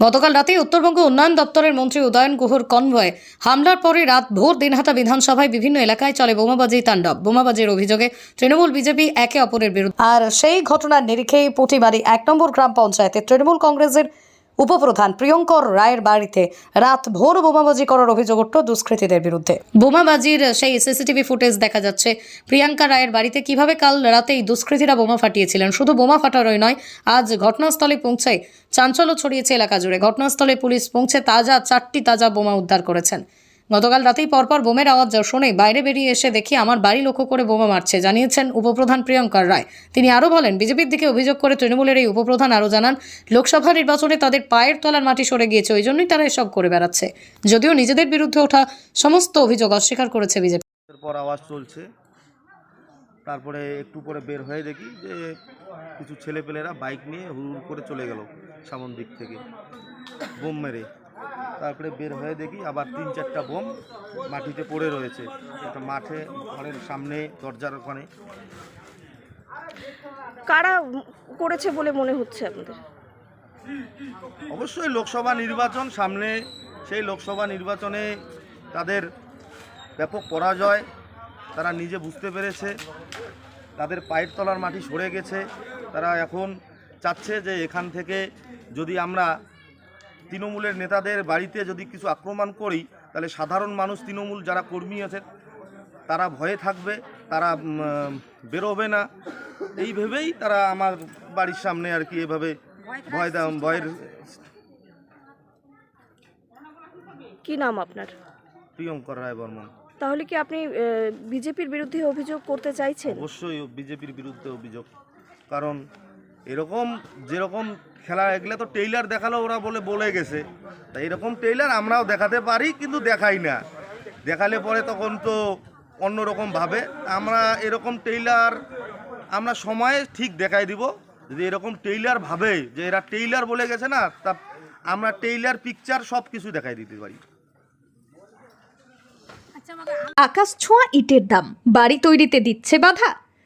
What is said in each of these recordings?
গতকাল রাতে উত্তরবঙ্গ উন্নয়ন দপ্তরের মন্ত্রী উদয়ন গুহর কনভয়ে হামলার পরে রাত ভোর দিনহাটা বিধানসভায় বিভিন্ন এলাকায় চলে বোমাবাজি তাণ্ডব। বোমাবাজির অভিযোগে তৃণমূল বিজেপি একে অপরের বিরুদ্ধে। আর সেই ঘটনার নিরিখেই প্রতিবারই এক নম্বর গ্রাম পঞ্চায়েতে তৃণমূল কংগ্রেসের উপপ্রধান প্রিয়ঙ্কর রায়ের বাড়িতে রাত ভোর বোমাবাজি করার অভিযোগ উঠল দুষ্কৃতীদের বিরুদ্ধে। বোমাবাজির সেই সিসিটিভি ফুটেজ দেখা যাচ্ছে। প্রিয়াঙ্কা রায়ের বাড়িতে কীভাবে কাল রাতেই দুষ্কৃতীরা বোমা ফাটিয়েছিলেন? শুধু বোমা ফাটারই নয়, আজ ঘটনাস্থলে পৌঁছায় চাঞ্চল্য ছড়িয়েছে এলাকা জুড়ে। ঘটনাস্থলে পুলিশ পৌঁছে তাজা চারটি তাজা বোমা উদ্ধার করেছেন। গতকাল রাতেই পরপর বোমের আওয়াজ শুনে বাইরে বেরিয়ে এসে দেখি আমার বাড়ি লক্ষ্য করে বোমা মারছে, জানিয়েছেন উপপ্রধান প্রিয়ঙ্কর রায়। তিনি আরও বলেন, বিজেপির দিকে অভিযোগ করে তৃণমূলের এই উপপ্রধান আরও জানান, লোকসভা নির্বাচনে তাদের পায়ের তলার মাটি সরে গিয়েছে, ওই জন্যই তারা এসব করে বেড়াচ্ছে। যদিও নিজেদের বিরুদ্ধে ওঠা সমস্ত অভিযোগ অস্বীকার করেছে বিজেপি। এরপর আওয়াজ চলছে। তারপরে একটু পরে বের হয়ে দেখি যে কিছু ছেলেপেলেরা বাইক নিয়ে হুড় করে চলে গেল সামন দিক থেকে, বোম মেরে। তারপরে বের হয়ে দেখি আবার তিন চারটা বোম মাটিতে পড়ে রয়েছে। একটা মাঠে ঘরের সামনে দরজার ওখানে। কারা করেছে বলে মনে হচ্ছে আপনাদের? অবশ্যই লোকসভা নির্বাচন সামনে সেই লোকসভা নির্বাচনে তাদের ব্যাপক পরাজয় তারা নিজে বুঝতে পেরেছে। তাদের পায়ের তলার মাটি সরে গেছে। তারা এখন চাচ্ছে যে এখান থেকে যদি আমরা তৃণমূলের নেতাদের বাড়িতে যদি কিছু আক্রমণ করি তাহলে সাধারণ মানুষ তৃণমূল যারা কর্মী আছে তারা ভয়ে থাকবে তারা বেরোবে না। এই ভেবেই তারা আমার বাড়ির সামনে আর কি এভাবে ভয় দাম ভয়ের কি নাম আপনার? প্রিয়ঙ্কর রায় বর্মন। তাহলে কি আপনি বিজেপির বিরুদ্ধে অভিযোগ করতে চাইছেন? অবশ্যই বিজেপির বিরুদ্ধে অভিযোগ। কারণ এরকম যেরকম খেলা এগুলো তো টেইলার দেখাল, ওরা বলে বলে গেছে। তা এরকম টেইলার আমরাও দেখাতে পারি, কিন্তু দেখাই না। দেখালে পরে তখন তো অন্যরকম ভাবে। আমরা এরকম টেইলার, আমরা সময়ে ঠিক দেখাই দিব। যদি এরকম টেইলার ভাবে যে এরা টেইলার বলে গেছে না, তা আমরা টেইলার পিকচার সব কিছু দেখাই দিতে পারি। আকাশ ছোঁয়া ইটের দাম। বাড়ি তৈরিতে দিচ্ছে বাধা।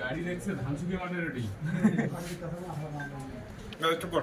গাড়ি দেখছে ধানসুকি মাঠে রেডি চুপ কর